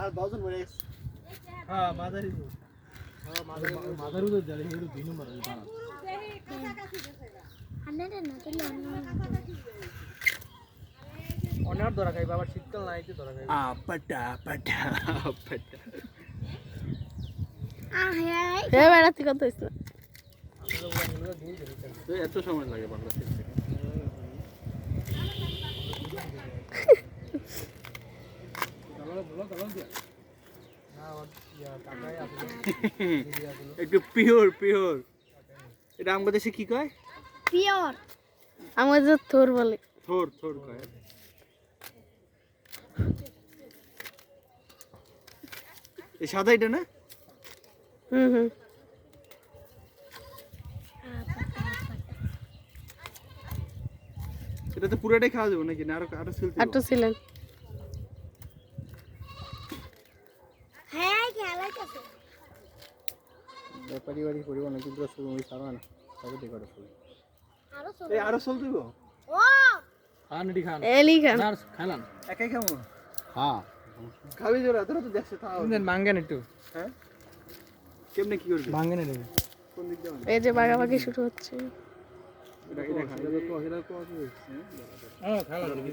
আর বাউজন মরে হ্যাঁ মাদারি মাদারি তো জানি হেড়ু দিন নম্বর বাড়া অনেক ধরা খাই বাবার শীতকাল নাই তো ধরা খাই আ পাটা পাটা পাটা হে বেড়াতে কত হয়েছিল এত সময় লাগে বাংলা শিখতে একটু পিওর পিওর। এটা আমাদের দেশে কি কয়? পিওর। থোর বলে। থোর থোর কয়। এই সাদা এটা না? হুম হুম। এটা তো পুরোটাই খাওয়া যাবে নাকি? না আরও আরও ছিল ছিলেন ব্যাপারি বাড়ি করিব না কিন্তু শুরু হই সারা না দেখো শুরু এই আরও চল। দিব? খান এটি খান। এলি খান। না খালাম একাই খাব হ্যাঁ। খাবি জোরা তোরা তো দেখছে তাও মাঙ্গেন একটু। হ্যাঁ? কেমনে কি করবি? মাঙ্গেন কোন দিক এই যে বাগাবাগি শুরু হচ্ছে। এটা এটা তো এটা তো হ্যাঁ খালাম